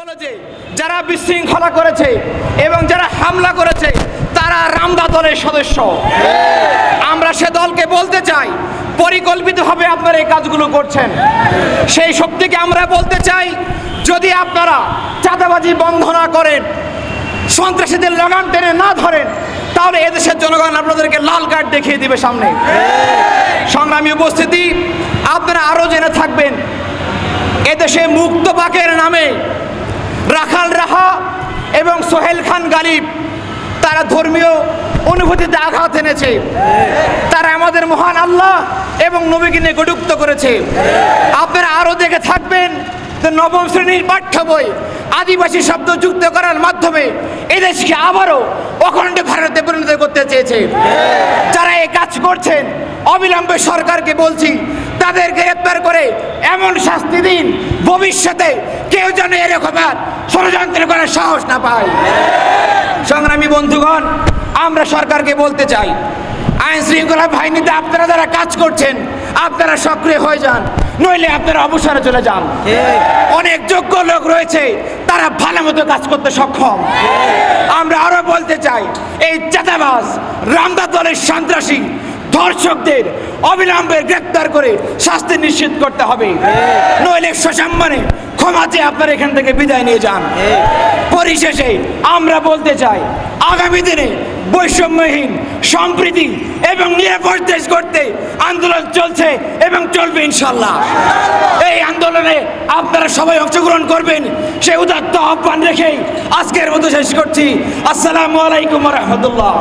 কলেজে যারা বিশৃঙ্খলা করেছে এবং যারা হামলা করেছে, তারা রামদা দলের সদস্য। আমরা সে দলকে বলতে চাই পরিকল্পিতভাবে আপনারা এই কাজগুলো করছেন। সেই শক্তিকে আমরা বলতে চাই, যদি আপনারা চাঁদাবাজি বন্ধ না করেন, সন্ত্রাসীদের লাগাম টেনে না ধরেন, তাহলে এদেশের জনগণ আপনাদেরকে লাল কার্ড দেখিয়ে দিবে সামনে। সংগ্রামী উপস্থিতি, আপনারা আরও জেনে থাকবেন, এদেশে মুক্ত বাকের নামে এবং সোহেল খান গালিব, তারা ধর্মীয় অনুভূতিতে আঘাত এনেছে। তারা আমাদের মহান আল্লাহ এবং নবীকে নিয়ে করেছে। আপনারা আরও দেখে থাকবেন নবম শ্রেণির পাঠ্য বই আদিবাসী শব্দ যুক্ত করার মাধ্যমে এদেশকে আবারও অখণ্ড ভারতে পরিণত করতে চেয়েছে। যারা এই কাজ করছেন, অবিলম্বে সরকারকে বলছি তাদের গ্রেপ্তার করে এমন শাস্তি দিন ভবিষ্যতে কেউ যেন এরকম আর ষড়যন্ত্র করার সাহস না পায়। সংগ্রামী বন্ধুগণ আমরা সরকারকে বলতে চাই আইন শৃঙ্খলা বাহিনীতে আপনারা যারা কাজ করছেন আপনারা সক্রিয় হয়ে যান নইলে আপনারা অবসরে চলে যান। অনেক যোগ্য লোক রয়েছে তারা ভালো মতো কাজ করতে সক্ষম। আমরা আরও বলতে চাই এই চাঁদাবাজ রামদা দলের সন্ত্রাসী ধর্ষকদের অবিলম্বে গ্রেপ্তার করে শাস্তি নিশ্চিত করতে হবে। নইলে সসম্মানে ক্ষমা চেয়ে আপনারা এখান থেকে বিদায় নিয়ে যান। পরিশেষে আমরা বলতে চাই, আগামী দিনে বৈষম্যহীন, সম্প্রীতি এবং নিরাপদ দেশ করতে আন্দোলন চলছে এবং চলবে ইনশাল্লাহ এই আন্দোলনে আপনারা সবাই অংশগ্রহণ করবেন, সেই উদাত্ত আহ্বান রেখেই আজকের মতো শেষ করছি। আসসালামু আলাইকুম রহমতুল্লাহ।